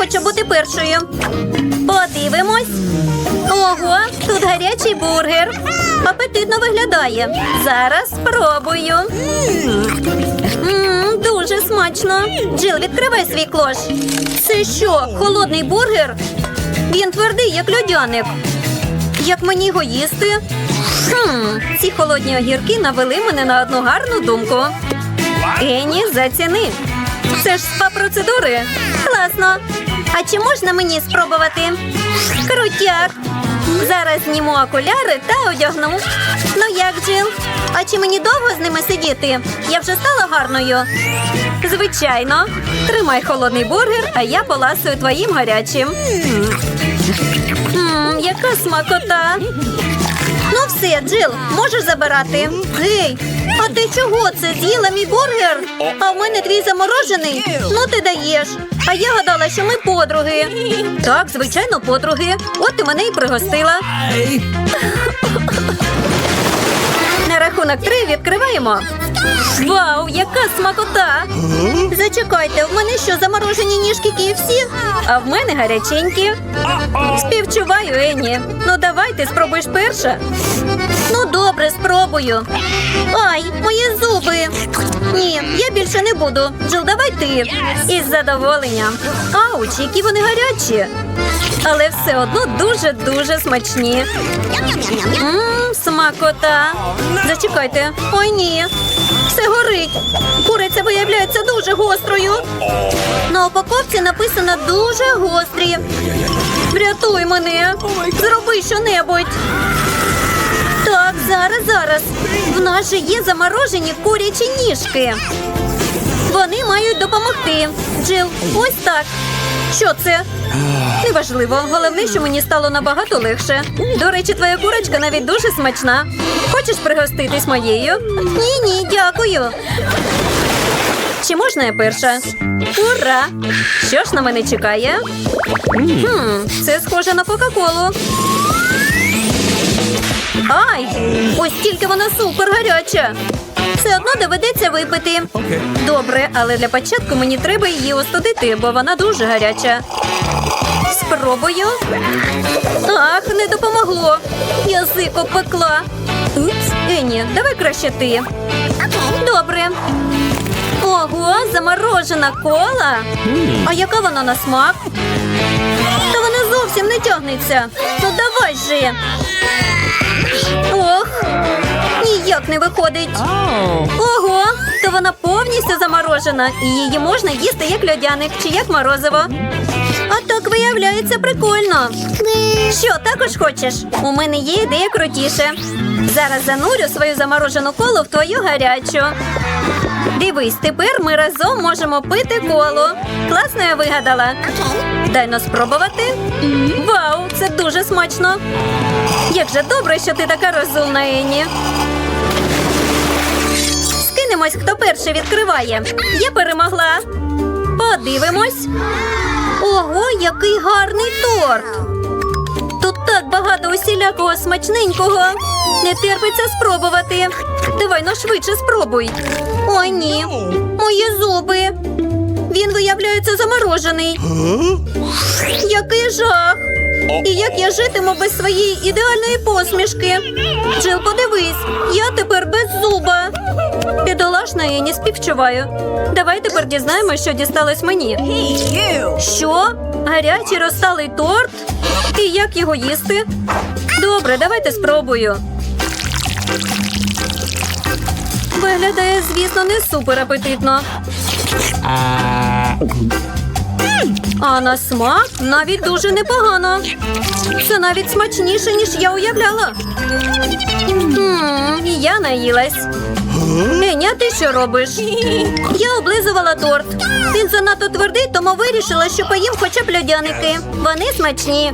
хочу бути першою. Подивимось. Ого, тут гарячий бургер. Апетитно виглядає. Зараз спробую. Мм, дуже смачно. Джил, відкривай свій клош. Це що, холодний бургер? Він твердий, як льодяник. Як мені його їсти? Хм, ці холодні огірки навели мене на одну гарну думку. Ені, заціни. Це ж спа процедури. Класно. А чи можна мені спробувати? Крутяк. Зараз зніму окуляри та одягну. Ну як, Джил? А чи мені довго з ними сидіти? Я вже стала гарною. Звичайно. Тримай холодний бургер, а я поласую твоїм гарячим. Мм, яка смакота. Ну все, Джил, можеш забирати. Гей, а ти чого це з'їла мій бургер? А в мене твій заморожений? Ну ти даєш. А я гадала, що ми подруги. Так, звичайно, подруги. От ти мене і пригостила. На рахунок три відкриваємо. Вау, яка смакота! Зачекайте, в мене що заморожені ніжки KFC? А в мене гаряченькі. Співчуваю, Енні. Ну давай ти спробуєш перша. Ну добре, спробую. Ай, мої зуби. Ні, я більше не буду. Джил, давай ти. Із задоволенням. Ауч, які вони гарячі. Але все одно дуже-дуже смачні. Мм, смакота. Зачекайте. Ой, ні. Все горить. Куриця виявляється дуже гострою. На упаковці написано дуже гострі. Врятуй мене. Зроби щонебудь. Зараз, зараз. В нас же є заморожені курячі ніжки. Вони мають допомогти. Джил, ось так. Що це? Неважливо. Головне, що мені стало набагато легше. До речі, твоя курочка навіть дуже смачна. Хочеш пригоститись моєю? Ні, ні, дякую. Чи можна я перша? Ура! Що ж на мене чекає? Хм, це схоже на Кока-Колу. Ай! Ось тільки вона супер гаряча. Все одно доведеться випити. Добре, але для початку мені треба її остудити, бо вона дуже гаряча. Спробую. Ах, не допомогло. Язик обпекла. Упс, Ені, давай краще ти. Добре. Ого, заморожена кола. А яка вона на смак? Та вона зовсім не тягнеться. Ну давай же. Ох, ніяк не виходить. Ого, то вона повністю заморожена, і її можна їсти як льодяник чи як морозиво. А так виявляється прикольно. Що, також хочеш? У мене є ідея крутіше. Зараз занурю свою заморожену колу в твою гарячу. Дивись, тепер ми разом можемо пити колу. Класно я вигадала. Дай но спробувати. Вау, це дуже смачно. Як же добре, що ти така розумна, Ені. Скинемось, хто перший відкриває. Я перемогла. Подивимось. Ого, який гарний торт. Тут так багато усілякого смачненького. Не терпиться спробувати. Давай ну швидше спробуй. Ой, ні. Мої зуби. Він виявляється заморожений. Який жах! І як я житиму без своєї ідеальної посмішки? Джил, подивись, я тепер без зуба. Бідолашна я не співчуваю. Давай тепер дізнаємося, що дісталось мені. Що? Гарячий розсталий торт? І як його їсти? Добре, давайте спробую. Виглядає, звісно, не супер апетитно. А на смак навіть дуже непогано. Це навіть смачніше, ніж я уявляла. Мм, я наїлась. Еня, ти що робиш? Я облизувала торт. Він занадто твердий, тому вирішила, що поїм хоча б льодяники. Вони смачні.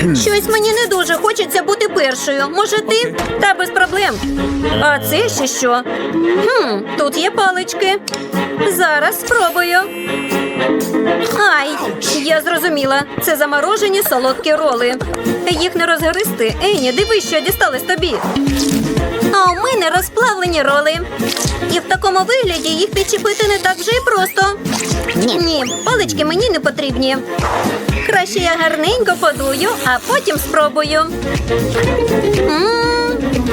Щось мені не дуже хочеться бути першою. Може, ти? Та без проблем. А це ще що? Хм, тут є палички. Зараз спробую. Ай, я зрозуміла. Це заморожені солодкі роли. Їх не розгристи. Ені, дивись, що дісталось тобі. А у мене розплавлені роли. І в такому вигляді їх підчепити не так вже і просто. Ні, палички мені не потрібні. Краще я гарненько подую, а потім спробую.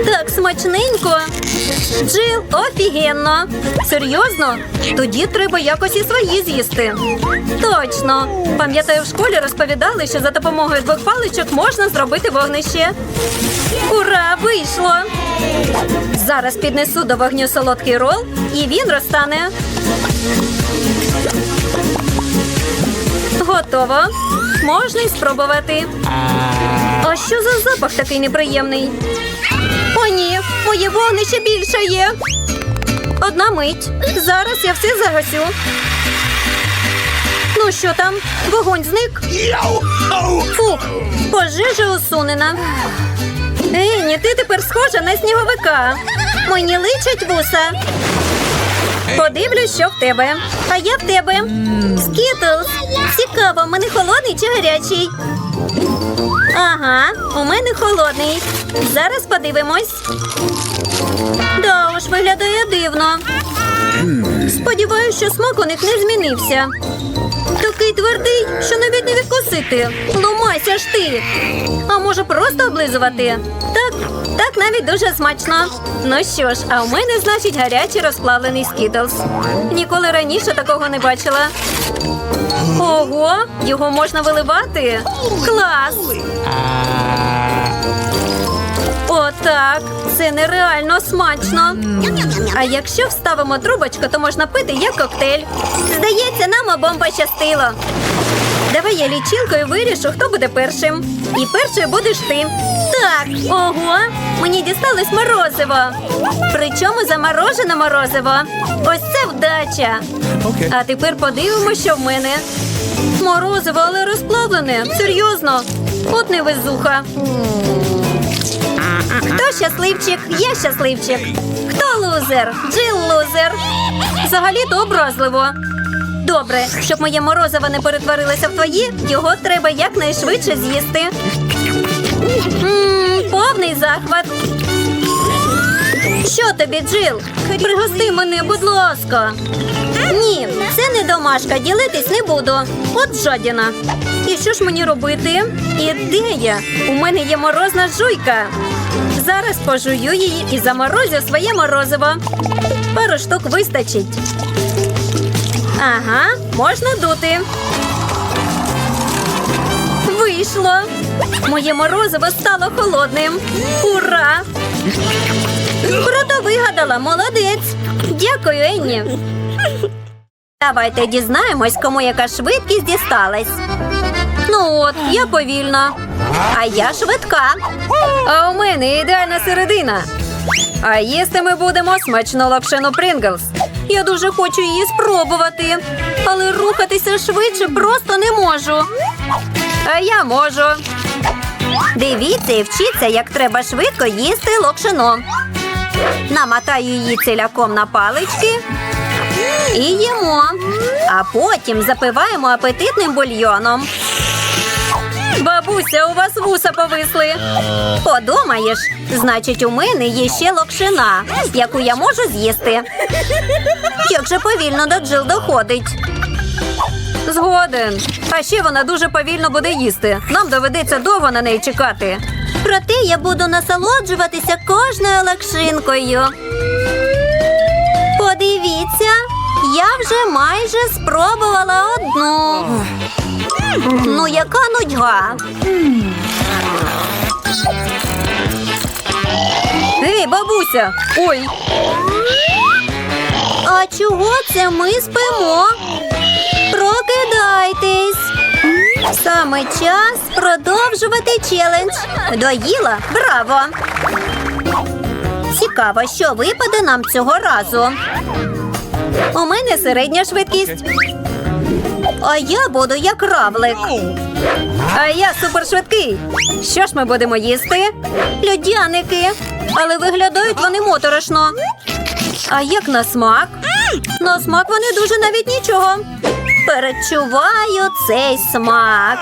Так смачненько. Джил, офігенно. Серйозно? Тоді треба якось і свої з'їсти. Точно. Пам'ятаю, в школі розповідали, що за допомогою двох паличок можна зробити вогнище. Ура! Вийшло! Зараз піднесу до вогню солодкий рол, і він розтане. Готово. Можна й спробувати. А що за запах такий неприємний? О, ні, моє вогнище більше є. Одна мить. Зараз я все загасю. Ну що там? Вогонь зник? Фу, пожежа усунена. Ейні, ти тепер схожа на сніговика. Мені личать вуса. Подивлюсь, що в тебе. А я в тебе. Скітлз. Цікаво, в мене холодний чи гарячий? Ага, у мене холодний. Зараз подивимось. Да уж, виглядає дивно. Сподіваюсь, що смак у них не змінився. Такий твердий, що навіть не відкусити. Ломайся ж ти. А може просто облизувати? Так, так навіть дуже смачно. Ну що ж, а у мене, значить, гарячий розплавлений скітлз. Ніколи раніше такого не бачила. Ого, його можна виливати? Клас! Отак. Це нереально смачно. А якщо вставимо трубочку, то можна пити як коктейль. Здається, нам обом пощастило. Давай я лічилкою вирішу, хто буде першим. І першою будеш ти. Так, ого, мені дісталось морозиво. Причому заморожене морозиво. Ось це вдача. Окей. А тепер подивимося, що в мене. Морозиво, але розплавлене. Серйозно. От невезуха. Хто щасливчик? Я щасливчик. Хто лузер? Джил лузер. Взагалі-то образливо. Добре, щоб моє морозиво не перетворилося в твої, його треба якнайшвидше з'їсти. Мм, повний захват. Що тобі, Джил? Пригости мене, будь ласка. Ні, це не домашка, ділитись не буду. От жадіна. І що ж мені робити? Ідея! У мене є морозна жуйка. Зараз пожую її і заморозю своє морозиво. Пару штук вистачить. Ага, можна дути. Вийшло. Моє морозиво стало холодним. Ура! Круто вигадала, молодець. Дякую, Енні. Давайте дізнаємось, кому яка швидкість дісталась. Ну от, я повільна. А я швидка. А у мене ідеальна середина. А їсти ми будемо смачну лапшину Принглс. Я дуже хочу її спробувати, але рухатися швидше просто не можу. А я можу. Дивіться і вчіться, як треба швидко їсти локшину. Намотаю її ціляком на палички і їмо. А потім запиваємо апетитним бульйоном. Бабуся, у вас вуса повисли. Подумаєш, значить, у мене є ще локшина, яку я можу з'їсти. Як же повільно до Джил доходить. Згоден. А ще вона дуже повільно буде їсти. Нам доведеться довго на неї чекати. Проте я буду насолоджуватися кожною лакшинкою. Подивіться, я вже майже спробувала одну. Ну, яка нудьга. Ей, бабуся! Ой. А чого це ми спимо? Прокидайтесь. Саме час продовжувати челендж. Доїла? Браво! Цікаво, що випаде нам цього разу. У мене середня швидкість. А я буду як равлик. А я супершвидкий. Що ж ми будемо їсти? Льодяники. Але виглядають вони моторошно. А як на смак? На смак вони дуже навіть нічого. Перечуваю цей смак.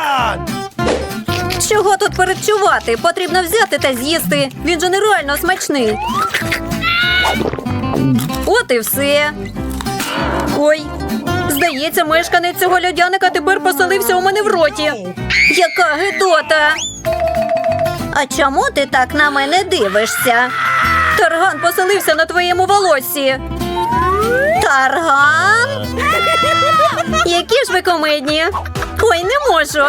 Чого тут передчувати? Потрібно взяти та з'їсти. Він же нереально смачний. От і все. Ой, здається, мешканець цього льодяника тепер поселився у мене в роті. Яка гидота. А чому ти так на мене дивишся? Тарган поселився на твоєму волоссі. Тарган? Які ж ви комедні? Ой, не можу.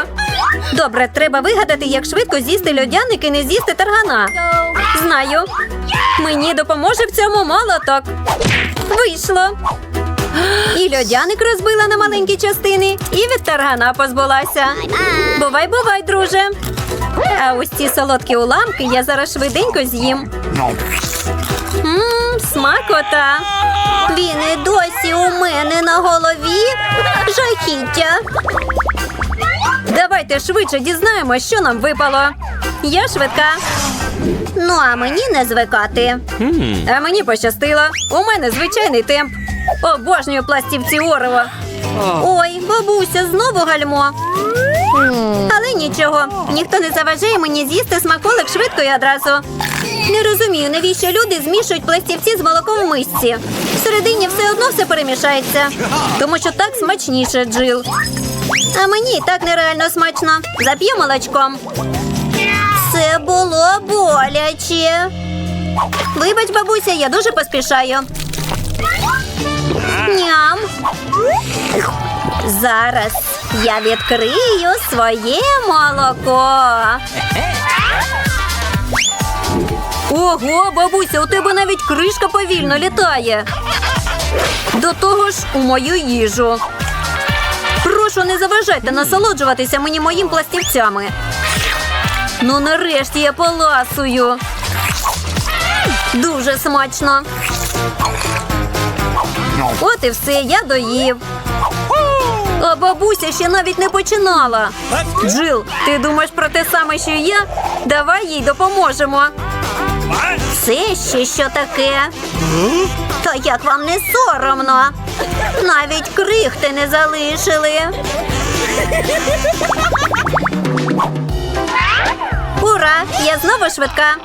Добре, треба вигадати, як швидко з'їсти льодяник і не з'їсти таргана. Знаю. Мені допоможе в цьому молоток. Вийшло. І льодяник розбила на маленькі частини, і від таргана позбулася. Бувай, бувай, друже. А ось ці солодкі уламки я зараз швиденько з'їм. Мм, смакота. Він і досі у мене на голові. Жахіття. Давайте швидше дізнаємось, що нам випало. Я швидка. Ну, а мені не звикати. А мені пощастило. У мене звичайний темп. Обожнюю пластівці Орево. Ой, бабуся, знову гальмо. Але нічого, ніхто не заважає мені з'їсти смаколик швидко і одразу. Не розумію, навіщо люди змішують пластівці з молоком в мисці. Всередині все одно все перемішається. Тому що так смачніше, Джил. А мені і так нереально смачно. Зап'ю молочком. Це було боляче. Вибач, бабуся, я дуже поспішаю. Ням. Зараз я відкрию своє молоко. Ого, бабуся, у тебе навіть кришка повільно літає. До того ж, у мою їжу. Прошу, не заважайте насолоджуватися мені моїм пластівцями. Ну, нарешті я поласую. Дуже смачно. От і все, я доїв. А бабуся ще навіть не починала. Джил, ти думаєш про те саме, що й я? Давай їй допоможемо. Це ще що таке? Та як вам не соромно? Навіть крихти не залишили. Ура! Я знову швидка.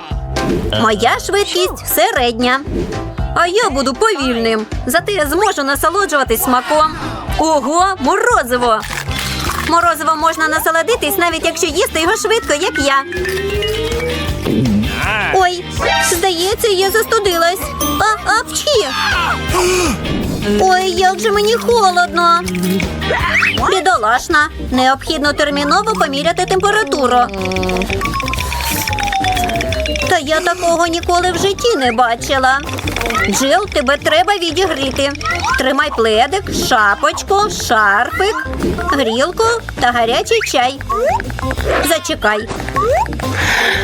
Моя швидкість середня. А я буду повільним. Зате я зможу насолоджуватись смаком. Ого, морозиво! Морозиво можна насолодитись, навіть якщо їсти його швидко, як я. Ой, здається, я застудилась. А, апчі! Ой, як же мені холодно. Бідолашна. Необхідно терміново поміряти температуру. Та я такого ніколи в житті не бачила. Джил, тебе треба відігріти. Тримай пледик, шапочку, шарфик, грілку та гарячий чай. Зачекай.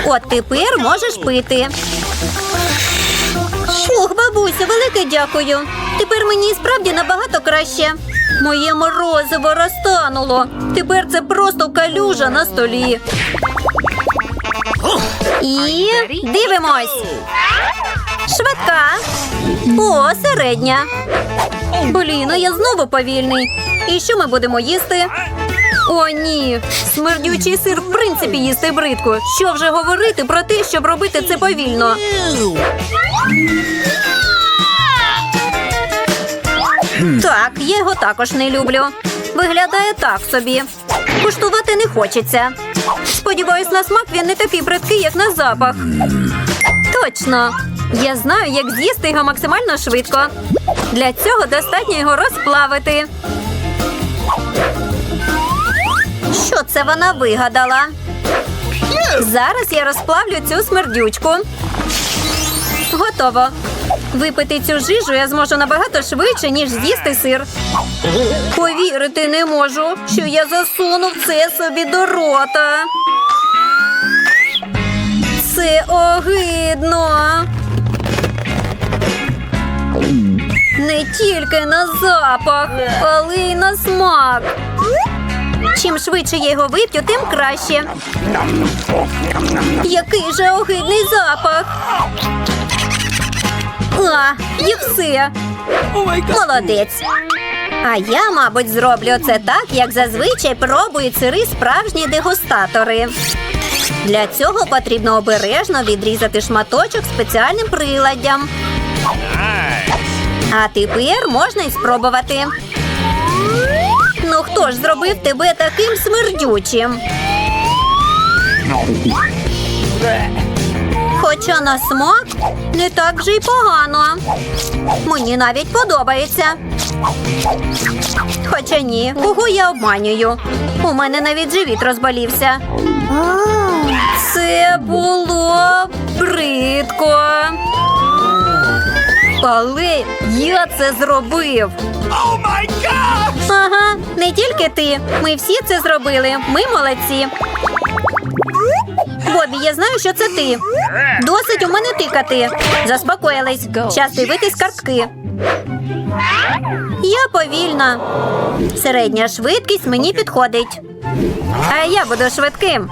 От тепер можеш пити. Ух, бабуся, велике дякую. Тепер мені справді набагато краще. Моє морозиво розтануло. Тепер це просто калюжа на столі. І дивимось. Швидка. О, середня. Блін, а я знову повільний. І що ми будемо їсти? О, ні. Смердючий сир в принципі їсти бридко. Що вже говорити про те, щоб робити це повільно? Так, я його також не люблю. Виглядає так собі. Куштувати не хочеться. Сподіваюсь, на смак він не такий бридкий, як на запах. Точно. Я знаю, як з'їсти його максимально швидко. Для цього достатньо його розплавити. Що це вона вигадала? Зараз я розплавлю цю смердючку. Готово. Випити цю жижу я зможу набагато швидше, ніж з'їсти сир. Повірити не можу, що я засунув це собі до рота. Це огидно. Не тільки на запах, але й на смак. Чим швидше я його вип'ю, тим краще. Який же огидний запах. А, і все. Молодець. А я, мабуть, зроблю це так, як зазвичай пробують сири справжні дегустатори. Для цього потрібно обережно відрізати шматочок спеціальним приладдям. А тепер можна й спробувати. Ну хто ж зробив тебе таким смердючим? Хоча на смак не так вже й погано. Мені навіть подобається. Хоча ні, кого я обманюю. У мене навіть живіт розболівся. Це було бридко. Але я це зробив. Ага, не тільки ти. Ми всі це зробили. Ми молодці. Бобі, я знаю, що це ти. Досить у мене тикати. Заспокоїлись. Час дивитись картки. Я повільна. Середня швидкість мені підходить. А я буду швидким.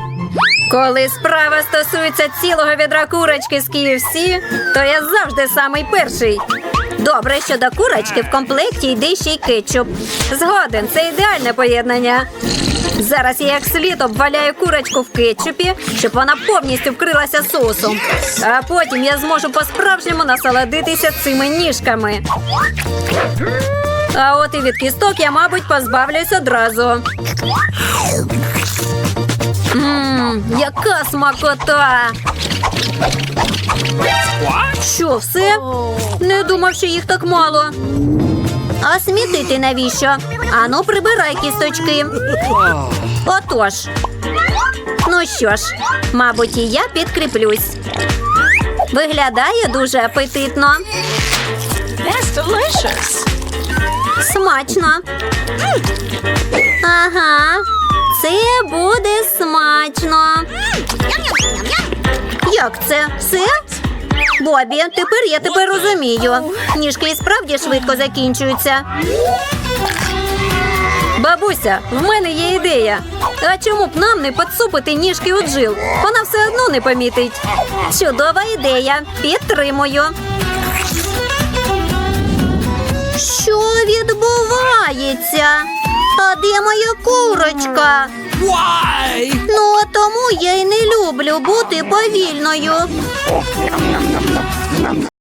Коли справа стосується цілого відра курочки з KFC, то я завжди самий перший. Добре, що до курочки в комплекті йде ще й кетчуп. Згоден, це ідеальне поєднання. Зараз я як слід обваляю курочку в кетчупі, щоб вона повністю вкрилася соусом. А потім я зможу по-справжньому насолодитися цими ніжками. А от і від кісток я, мабуть, позбавлюсь одразу. Ммм, яка смакота! Що, все? Не думав, що їх так мало. А смітити навіщо? Ану, прибирай кісточки. Отож. Ну що ж, мабуть, і я підкріплюсь. Виглядає дуже апетитно. That's delicious. Смачно. Ага, це буде смачно. Як це? Все? Бобі, тепер я тебе розумію. Ніжки і справді швидко закінчуються. Бабуся, в мене є ідея. А чому б нам не підсупити ніжки у джил? Вона все одно не помітить. Чудова ідея. Підтримую. Що відбувається? А де моя курочка? Why? Ну, тому я й не люблю бути повільною.